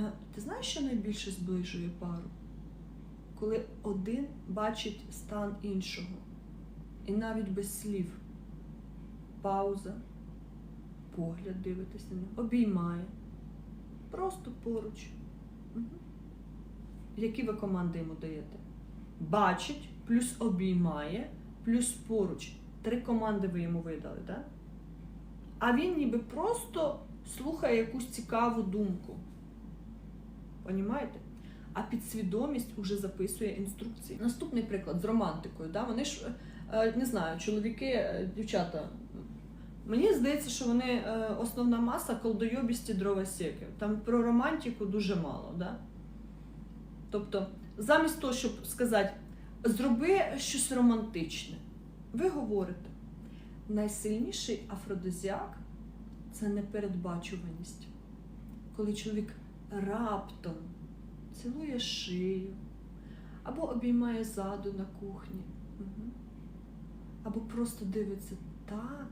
Е, Ти знаєш, що найбільше зближує пару? Коли один бачить стан іншого. І навіть без слів. Пауза, погляд дивитись на нього, обіймає. Просто поруч. Мгм. Які ви команди йому даєте? Бачить, плюс обіймає, плюс поруч. Три команди ви йому видали, так? А він ніби просто слухає якусь цікаву думку. Понімаєте? А підсвідомість уже записує інструкції. Наступний приклад з романтикою. Да? Вони ж е, не знаю, чоловіки, е, дівчата. Мені здається, що вони е, основна маса колдойобісті дровосеки. Там про романтику дуже мало. Да? Тобто, замість того, щоб сказати, зроби щось романтичне, ви говорите, найсильніший афродизіак це непередбачуваність. Коли чоловік раптом цілує шию, або обіймає заду на кухні, або просто дивиться так